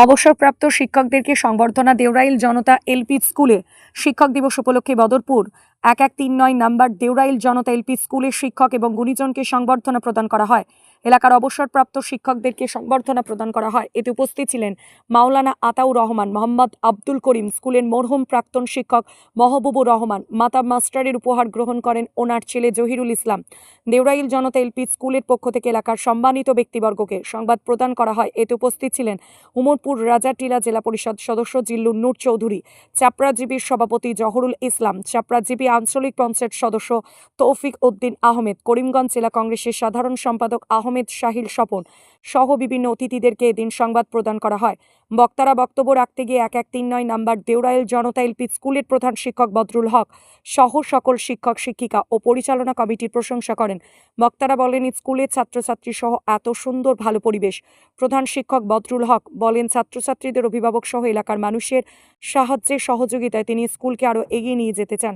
অবসরপ্রাপ্ত শিক্ষকদেরকে সংবর্ধনা দেওরাইল জনতা এলপি স্কুলে শিক্ষক দিবস উপলক্ষে বদরপুর এক এক তিন নয় নাম্বার দেওরাইল জনতা এলপি স্কুলের শিক্ষক এবং গুণীজনকে সংবর্ধনা প্রদান করা হয়। এলাকার অবসরপ্রাপ্ত শিক্ষকদেরকে সংবর্ধনা প্রদান করা হয়। এতে উপস্থিত ছিলেন মাওলানা আতাউর রহমান, মোহাম্মদ আব্দুল করিম স্কুলের মরহুম প্রাক্তন শিক্ষক মহবুবুর রহমান, মাতা মাস্টারের উপহার গ্রহণ করেন ওনার ছেলে জহিরুল ইসলাম। দেওরাইল জনতা এলপি স্কুলের পক্ষ থেকে এলাকার সম্মানিত ব্যক্তিবর্গকে সংবাদ প্রদান করা হয়। এতে উপস্থিত ছিলেন উমরপুর রাজাটিলা জেলা পরিষদ সদস্য জিল্লুর নূর চৌধুরী চাপড়াজীবীর সভাপতি জহরুল ইসলাম চাপড়াজীবী আঞ্চলিক পঞ্চায়েত সদস্য তৌফিক উদ্দিন আহমেদ। করিমগঞ্জ জেলা কংগ্রেসের সাধারণ সম্পাদক আহমেদ শাহিল স্বপন সহ বিভিন্ন অতিথিদেরকে এদিন সংবাদ প্রদান করা হয়। বক্তারা বক্তব্য রাখতে গিয়ে এক এক তিন নয় নাম্বার দেওরাইল জনতা এলপি স্কুলের প্রধান শিক্ষক বদরুল হক সহ সকল শিক্ষক, শিক্ষিকা ও পরিচালনা কমিটির প্রশংসা করেন। বক্তারা বলেন স্কুলের ছাত্রছাত্রী সহ এত সুন্দর ভালো পরিবেশ। প্রধান শিক্ষক বদরুল হক বলেন, ছাত্রছাত্রীদের অভিভাবক সহ এলাকার মানুষের সাহায্যে সহযোগিতায় তিনি স্কুলকে আরও এগিয়ে নিয়ে যেতে চান।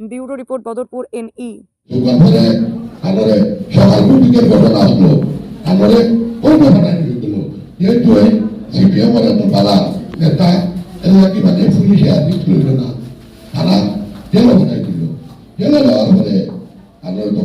ব্যুরো রিপোর্ট, বদরপুর এনই সুগন্ধরে আমারে সকাল মিটিংয়ের ঘটনা আসলো আমারে অন্য ঘটনা দিল যেহেতু সিপিএম এর এত বালা নেতা, এরা কি পুলিশে আর কিছু করল না। তারা জেলে বানাই দিল। জেলে যাওয়ার পরে আমরা তো